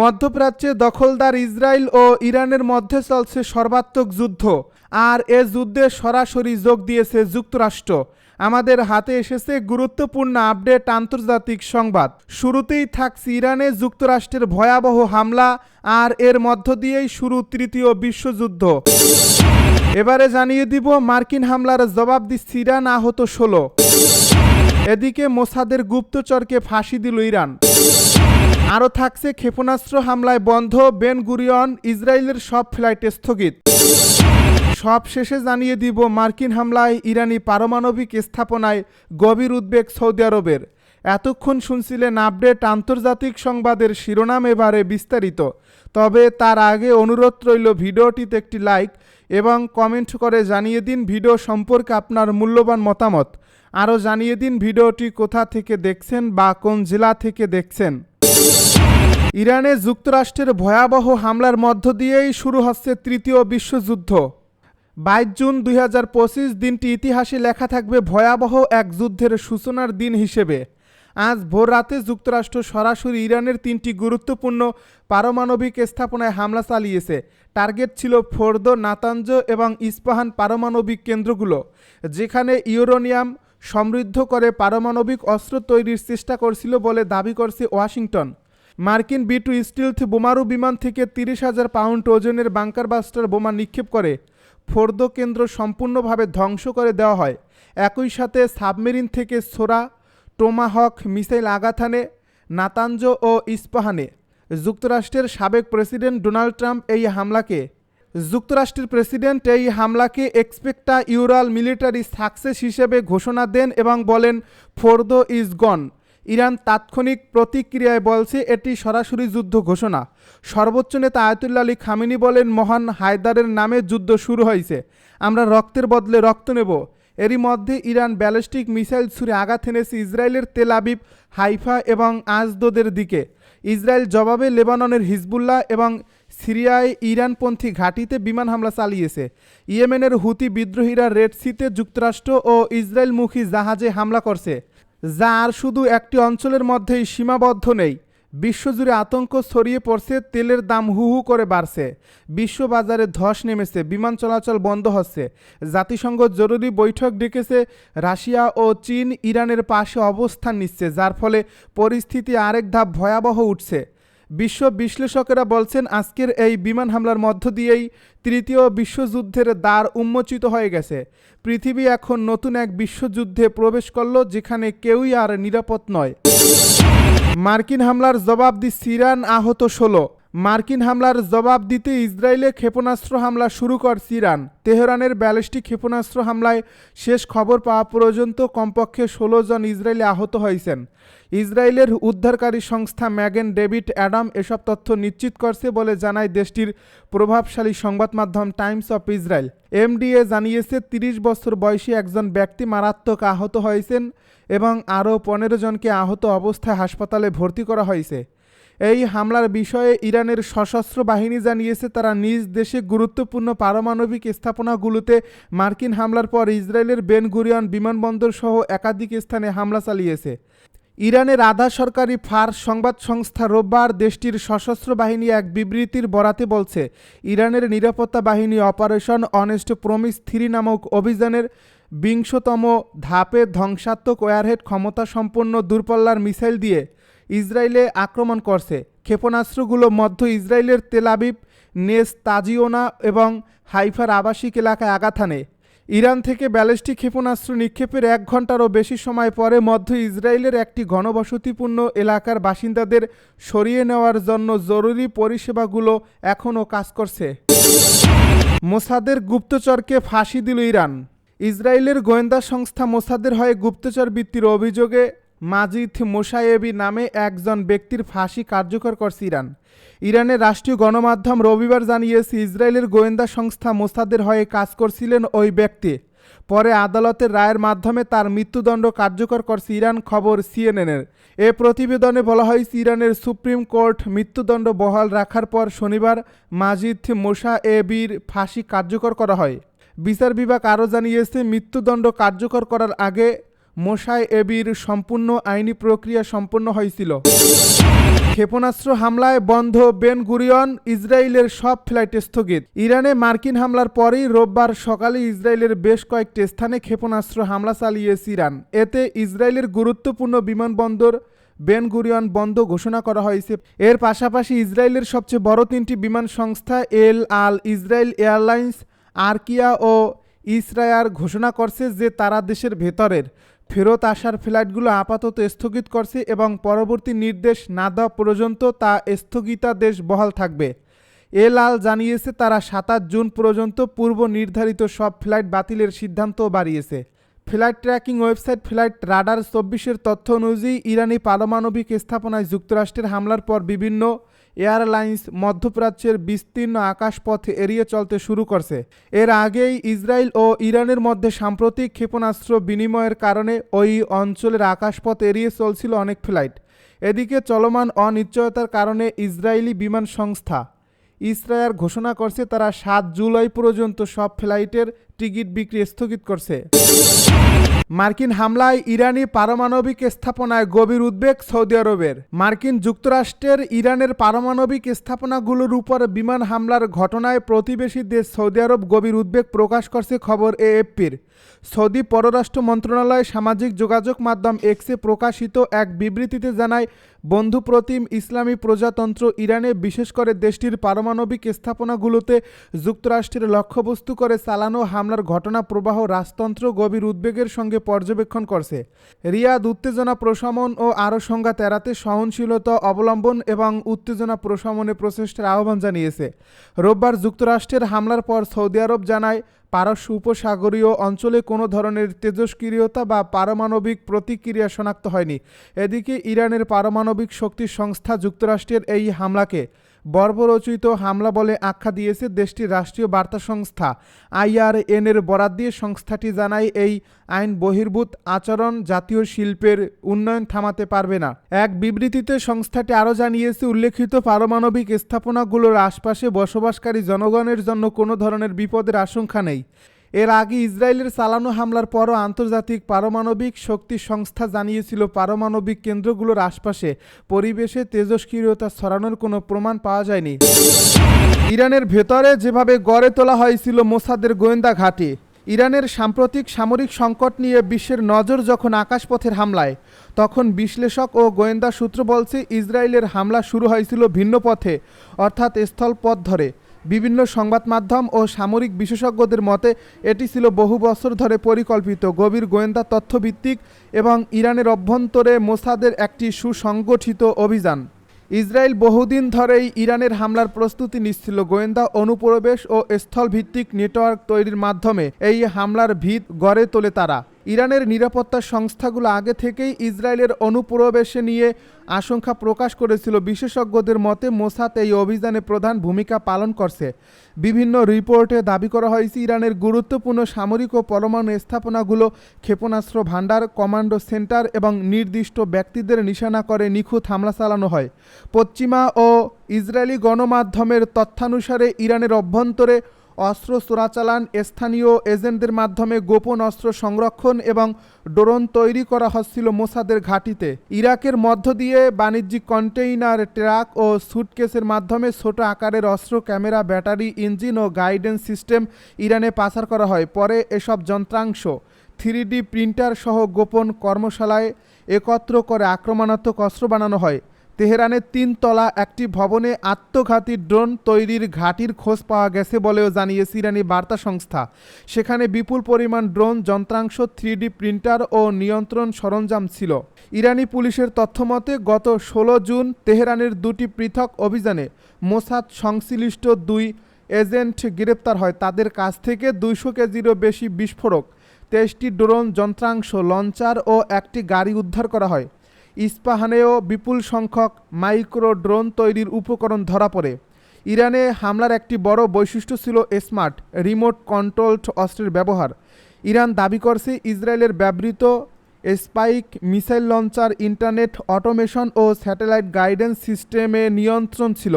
মধ্যপ্রাচ্যে দখলদার ইসরায়েল ও ইরানের মধ্যে চলছে সর্বাত্মক যুদ্ধ। আর এ যুদ্ধে সরাসরি যোগ দিয়েছে যুক্তরাষ্ট্র। আমাদের হাতে এসেছে গুরুত্বপূর্ণ আপডেট আন্তর্জাতিক সংবাদ। শুরুতেই থাকছে ইরানে যুক্তরাষ্ট্রের ভয়াবহ হামলা আর এর মধ্য দিয়েই শুরু তৃতীয় বিশ্বযুদ্ধ। এবারে জানিয়ে দিব, মার্কিন হামলার জবাব দিচ্ছে ইরান আহত ষোলো। এদিকে মোসাদের গুপ্তচরকে ফাঁসি দিল ইরান। আরও থাকছে ক্ষেপণাস্ত্র হামলায় বন্ধ বেন গুরিয়ন, ইসরায়েলের সব ফ্লাইট স্থগিত। সব শেষে জানিয়ে দিব মার্কিন হামলায় ইরানি পারমাণবিক স্থাপনায় গভীর উদ্বেগ সৌদি আরবের। এতক্ষণ শুনছিলেন আপডেট আন্তর্জাতিক সংবাদের শিরোনাম এবারে বিস্তারিত। তবে তার আগে অনুরোধ রইল ভিডিওটিতে একটি লাইক এবং কমেন্ট করে জানিয়ে দিন ভিডিও সম্পর্কে আপনার মূল্যবান মতামত। আরও জানিয়ে দিন ভিডিওটি কোথা থেকে দেখছেন বা কোন জেলা থেকে দেখছেন। ইরানে যুক্তরাষ্ট্রের ভয়াবহ হামলার মধ্য দিয়েই শুরু হচ্ছে তৃতীয় বিশ্বযুদ্ধ। বাইশ জুন দুই হাজার পঁচিশ দিনটি ইতিহাসে লেখা থাকবে ভয়াবহ এক যুদ্ধের সূচনার দিন হিসেবে। আজ ভোর রাতে যুক্তরাষ্ট্র সরাসরি ইরানের তিনটি গুরুত্বপূর্ণ পারমাণবিক স্থাপনায় হামলা চালিয়েছে। টার্গেট ছিল ফোর্দ নাতাঞ্জ এবং ইস্পাহান পারমাণবিক কেন্দ্রগুলো, যেখানে ইউরোনিয়াম সমৃদ্ধ করে পারমাণবিক অস্ত্র তৈরির চেষ্টা করছিল বলে দাবি করছে ওয়াশিংটন। মার্কিন বি টু স্টিলথ বোমারু বিমান থেকে তিরিশ হাজার পাউন্ড ওজনের বাংকার বাস্টার বোমা নিক্ষেপ করে। ফোর্দ কেন্দ্র সম্পূর্ণভাবে ধ্বংস করে দেওয়া হয়। একই সাথে সাবমেরিন থেকে সোরা, টোমাহক, মিসাইল আগাথানে নাতাঞ্জ ও ইস্পাহানে। যুক্তরাষ্ট্রের সাবেক প্রেসিডেন্ট ডোনাল্ড ট্রাম্প এই হামলাকে যুক্তরাষ্ট্রের প্রেসিডেন্ট এই হামলাকে এক্সপেক্টা ইউরাল মিলিটারি সাকসেস হিসেবে ঘোষণা দেন এবং বলেন ফোর্দো ইজ গন ইরান তাৎক্ষণিক প্রতিক্রিয়ায় বলছে, এটি সরাসরি যুদ্ধ ঘোষণা। সর্বোচ্চ নেতা আয়তুল্লা আলী খামিনি বলেন, মহান হায়দারের নামে যুদ্ধ শুরু হয়েছে। আমরা রক্তের বদলে রক্ত নেব। এরই মধ্যে ইরান ব্যালিস্টিক মিসাইল ছুড়ে আঘাত এনেছে ইসরায়েলের তেল আবিব, হাইফা এবং আজদোদের দিকে। ইসরায়েল জবাবে লেবাননের হিজবুল্লাহ এবং সিরিয়ায় ইরানপন্থী ঘাঁটিতে বিমান হামলা চালিয়েছে। ইয়েমেনের হুতি বিদ্রোহীরা রেড সিতে যুক্তরাষ্ট্র ও ইসরায়েলমুখী জাহাজে হামলা করছে, যা আর শুধু একটি অঞ্চলের মধ্যেই সীমাবদ্ধ নেই। বিশ্বজুড়ে আতঙ্ক ছড়িয়ে পড়ছে, তেলের দাম হু হু করে বাড়ছে। বিশ্ববাজারে ধস নেমেছে, বিমান চলাচল বন্ধ হচ্ছে। জাতিসংঘ জরুরি বৈঠক ডেকেছে, রাশিয়া ও চীন ইরানের পাশে অবস্থান নিচ্ছে, যার ফলে পরিস্থিতি আরেক ধাপ ভয়াবহ উঠছে। বিশ্ব বিশ্লেষকেরা বলছেন, আজকের এই বিমান হামলার মধ্য দিয়েই তৃতীয় বিশ্বযুদ্ধের দ্বার উন্মোচিত হয়ে গেছে। পৃথিবী এখন নতুন এক বিশ্বযুদ্ধে প্রবেশ করল, যেখানে কেউই আর নিরাপদ নয়। মার্কিন হামলার জবাব দি সিরান আহত ষোলো। মার্কিন হামলার জবাব দিতে ইসরায়েলে ক্ষেপণাস্ত্র হামলা শুরু করছে ইরান তেহরানের ব্যালিস্টিক ক্ষেপণাস্ত্র হামলায় শেষ খবর পাওয়া পর্যন্ত কমপক্ষে ষোলো জন ইসরায়েলে আহত হয়েছেন। ইসরায়েলের উদ্ধারকারী সংস্থা ম্যাগেন ডেভিড অ্যাডাম এসব তথ্য নিশ্চিত করছে বলে জানায় দেশটির প্রভাবশালী সংবাদ মাধ্যম টাইমস অফ ইসরায়েল। এমডিএ জানিয়েছে, তিরিশ বছর বয়সী একজন ব্যক্তি মারাত্মক আহত হয়েছেন এবং আরও পনেরো জনকে আহত অবস্থায় হাসপাতালে ভর্তি করা হয়েছে। এই হামলার বিষয়ে ইরানের সশস্ত্র বাহিনী জানিয়েছে, তারা নিজ দেশে গুরুত্বপূর্ণ পারমাণবিক স্থাপনাগুলোতে মার্কিন হামলার পর ইসরায়েলের বেন গুরিয়ন বিমানবন্দর সহ একাধিক স্থানে হামলা চালিয়েছে। ইরানের আধা সরকারি ফার সংবাদ সংস্থা রোববার দেশটির সশস্ত্র বাহিনী এক বিবৃতির বরাতে বলছে, ইরানের নিরাপত্তা বাহিনী অপারেশন অনেস্ট প্রমিস থ্রি নামক অভিযানের বিংশতম ধাপে ধ্বংসাত্মক ওয়ারহেড ক্ষমতা সম্পন্ন দূরপাল্লার মিসাইল দিয়ে ইসরায়েলে আক্রমণ করছে। ক্ষেপণাস্ত্রগুলো মধ্য ইসরায়েলের তেলাবিব নেস তাজিওনা এবং হাইফার আবাসিক এলাকায় আঘাত হানে। ইরান থেকে ব্যালিস্টিক ক্ষেপণাস্ত্র নিক্ষেপের এক ঘন্টারও বেশি সময় পরে মধ্য ইসরায়েলের একটি ঘনবসতিপূর্ণ এলাকার বাসিন্দাদের সরিয়ে নেওয়ার জন্য জরুরি পরিষেবাগুলো এখনও কাজ করছে। মোসাদের গুপ্তচরকে ফাঁসি দিল ইরান। ইসরায়েলের গোয়েন্দা সংস্থা মোসাদের হয়ে গুপ্তচর বৃত্তির অভিযোগে মাজিদ মোশায়েবি নামে একজন ব্যক্তির ফাঁসি কার্যকর করছে ইরান। ইরানের রাষ্ট্রীয় গণমাধ্যম রবিবার জানিয়েছে, ইসরায়েলের গোয়েন্দা সংস্থা মোসাদের হয়ে কাজ করছিলেন ওই ব্যক্তি। পরে আদালতের রায়ের মাধ্যমে তার মৃত্যুদণ্ড কার্যকর করছে ইরান খবর সিএনএনের। এ প্রতিবেদনে বলা হয়েছে, ইরানের সুপ্রিম কোর্ট মৃত্যুদণ্ড বহাল রাখার পর শনিবার মাজিদ মোশা এবির ফাঁসি কার্যকর করা হয়। বিচার বিভাগ আরও জানিয়েছে, মৃত্যুদণ্ড কার্যকর করার আগে মোশাই এবির সম্পূর্ণ আইনি প্রক্রিয়া সম্পন্ন হয়েছিল। ক্ষেপণাস্ত্র হামলায় বন্ধ বেন গুরিয়ন, ইসরায়েলের সব ফ্লাইট স্থগিত। ইরানে মার্কিন হামলার পরেই রোববার সকালে ইসরায়েলের বেশ কয়েকটি স্থানে ক্ষেপণাস্ত্র হামলা চালিয়েছে ইরান। এতে ইসরায়েলের গুরুত্বপূর্ণ বিমানবন্দর বেন গুরিয়ন বন্ধ ঘোষণা করা হয়েছে। এর পাশাপাশি ইসরায়েলের সবচেয়ে বড় তিনটি বিমান সংস্থা El Al Israel Airlines, Arkia ও ইসরায়ার ঘোষণা করছে যে তারা দেশের ভেতরের ফেরত আসার ফ্লাইটগুলো আপাতত স্থগিত করছে এবং পরবর্তী নির্দেশ না দেওয়া পর্যন্ত তা স্থগিতাদেশ বহাল থাকবে। এল আল জানিয়েছে তারা সাতাশ জুন পর্যন্ত পূর্ব নির্ধারিত সব ফ্লাইট বাতিলের সিদ্ধান্তও বাড়িয়েছে। Flight tracking website Flightradar চব্বিশের তথ্য অনুযায়ী ইরানি পারমাণবিক স্থাপনায় যুক্তরাষ্ট্রের হামলার পর বিভিন্ন এয়ারলাইন্স মধ্যপ্রাচ্যের বিস্তীর্ণ আকাশপথ এড়িয়ে চলতে শুরু করছে। এর আগেই ইসরায়েল ও ইরানের মধ্যে সাম্প্রতিক ক্ষেপণাস্ত্র বিনিময়ের কারণে ওই অঞ্চলের আকাশপথ এড়িয়ে চলছিল অনেক ফ্লাইট। এদিকে চলমান অনিশ্চয়তার কারণে ইসরায়েলি বিমান সংস্থা ইসরায়েল ঘোষণা করছে, তারা সাত জুলাই পর্যন্ত সব ফ্লাইটের টিকিট বিক্রি স্থগিত করছে। মার্কিন হামলায় ইরানি পারমাণবিক স্থাপনায় গভীর উদ্বেগ সৌদি আরবের। মার্কিন যুক্তরাষ্ট্রের ইরানের পারমাণবিক স্থাপনাগুলোর উপর বিমান হামলার ঘটনায় প্রতিবেশী দেশ সৌদি আরব গভীর উদ্বেগ প্রকাশ করছে খবর এএফপির। সৌদি পররাষ্ট্র মন্ত্রণালয় সামাজিক যোগাযোগ মাধ্যম এক্সে প্রকাশিত এক বিবৃতিতে জানায় বন্ধুপ্রতিম ইসলামী প্রজাতন্ত্র ইরানে, বিশেষ করে দেশটির পারমাণবিক স্থাপনাগুলোতে যুক্তরাষ্ট্রের লক্ষ্যবস্তু করে চালানো হামলার ঘটনা প্রবাহ রাজতন্ত্র গভীর উদ্বেগের সঙ্গে পর্যবেক্ষণ করছে। রিয়াদ উত্তেজনা প্রশমন ও আরও সংঘাত এড়াতে সহনশীলতা অবলম্বন এবং উত্তেজনা প্রশমনে প্রচেষ্টার আহ্বান জানিয়েছে। রোববার যুক্তরাষ্ট্রের হামলার পর সৌদি আরব জানায় পারস্য উপসাগরীয় অঞ্চলে কোনো ধরনের তেজস্ক্রিয়তা বা পারমাণবিক প্রতিক্রিয়া শনাক্ত হয়নি। এদিকে ইরানের পারমাণবিক শক্তি সংস্থা যুক্তরাষ্ট্রের এই হামলাকে বর্বরচিত হামলা বলে আখ্যা দিয়েছে দেশটির রাষ্ট্রীয় বার্তা সংস্থা। আইআরএন এর বরাত দিয়ে সংস্থাটি জানায়, এই আইন বহির্ভূত আচরণ জাতীয় শিল্পের উন্নয়ন থামাতে পারবে না। এক বিবৃতিতে সংস্থাটি আরও জানিয়েছে, উল্লেখিত পারমাণবিক স্থাপনাগুলোর আশপাশে বসবাসকারী জনগণের জন্য কোনো ধরনের বিপদের আশঙ্কা নেই। এর আগে ইসরায়েলের চালানো হামলার পরও আন্তর্জাতিক পারমাণবিক শক্তি সংস্থা জানিয়েছিল, পারমাণবিক কেন্দ্রগুলোর আশপাশে পরিবেশে তেজস্ক্রিয়তা ছড়ানোর কোনো প্রমাণ পাওয়া যায়নি। ইরানের ভেতরে যেভাবে গড়ে তোলা হয়েছিল মোসাদের গোয়েন্দা ঘাঁটি, ইরানের সাম্প্রতিক সামরিক সংকট নিয়ে বিশ্বের নজর যখন আকাশপথের হামলায়, তখন বিশ্লেষক ও গোয়েন্দা সূত্র বলছে, ইসরায়েলের হামলা শুরু হয়েছিল ভিন্ন পথে, অর্থাৎ স্থলপথ ধরে। বিভিন্ন সংবাদ মাধ্যম ও সামরিক বিশেষজ্ঞদের মতে, এটি ছিল বহু বছর ধরে পরিকল্পিত। গভীর গোয়েন্দা তথ্যভিত্তিক এবং ইরানের অভ্যন্তরে মোসাদের একটি সুসংগঠিত অভিযান। ইসরায়েল বহুদিন ধরেই ইরানের হামলার প্রস্তুতি নিচ্ছিল। গোয়েন্দা অনুপ্রবেশ ও স্থলভিত্তিক নেটওয়ার্ক তৈরির মাধ্যমে এই হামলার ভিত গড়ে তোলে তারা। ইরানের নিরাপত্তা সংস্থাগুলো আগে থেকেই ইসরায়েলের অনুপ্রবেশে নিয়ে আশঙ্কা প্রকাশ করেছিল। বিশেষজ্ঞদের মতে, মোসাদ এই অভিযানে প্রধান ভূমিকা পালন করছে। বিভিন্ন রিপোর্টে দাবি করা হয়েছে, ইরানের গুরুত্বপূর্ণ সামরিক ও পরমাণু স্থাপনাগুলো ক্ষেপণাস্ত্র ভাণ্ডার, কমান্ডো সেন্টার এবং নির্দিষ্ট ব্যক্তিদের নিশানা করে নিখুঁত হামলা চালানো হয়। পশ্চিমা ও ইসরায়েলি গণমাধ্যমের তথ্যানুসারে ইরানের অভ্যন্তরে অস্ত্র চোরাচালান, স্থানীয় এজেন্টদের মাধ্যমে গোপন অস্ত্র সংরক্ষণ এবং ড্রোন তৈরি করা হচ্ছিল মোসাদের ঘাঁটিতে। ইরাকের মধ্য দিয়ে বাণিজ্যিক কন্টেইনার, ট্রাক ও সুটকেসের মাধ্যমে ছোট আকারের অস্ত্র, ক্যামেরা, ব্যাটারি, ইঞ্জিন ও গাইডেন্স সিস্টেম ইরানে পাচার করা হয়। পরে এসব যন্ত্রাংশ থ্রি ডি প্রিন্টার সহ গোপন কর্মশালায় একত্র করে আক্রমণাত্মক অস্ত্র বানানো হয়। তেহরানের তিন তলা একটি ভবনে আত্মঘাতী ড্রোন তৈরির ঘাটির খোঁজ পাওয়া গেছে বলেও জানিয়েছে ইরানি বার্তা সংস্থা। সেখানে বিপুল পরিমাণ ড্রোন, যন্ত্রাংশ থ্রি প্রিন্টার ও নিয়ন্ত্রণ সরঞ্জাম ছিল। ইরানি পুলিশের তথ্যমতে, গত ষোলো জুন তেহরানের দুটি পৃথক অভিযানে মোসাদ সংশ্লিষ্ট দুই এজেন্ট গ্রেপ্তার হয়। তাদের কাছ থেকে দুইশো কেজিরও বেশি বিস্ফোরক, তেইশটি ড্রোন, যন্ত্রাংশ, লঞ্চার ও একটি গাড়ি উদ্ধার করা হয়। ইস্পাহানেও বিপুল সংখ্যক মাইক্রো ড্রোন তৈরির উপকরণ ধরা পড়ে। ইরানে হামলার একটি বড় বৈশিষ্ট্য ছিল স্মার্ট, রিমোট কন্ট্রোলড অস্ত্রের ব্যবহার। ইরান দাবি করছে ইসরায়েলের ব্যবহৃত Spike missile launcher, internet automation ও স্যাটেলাইট গাইডেন্স সিস্টেমে নিয়ন্ত্রণ ছিল।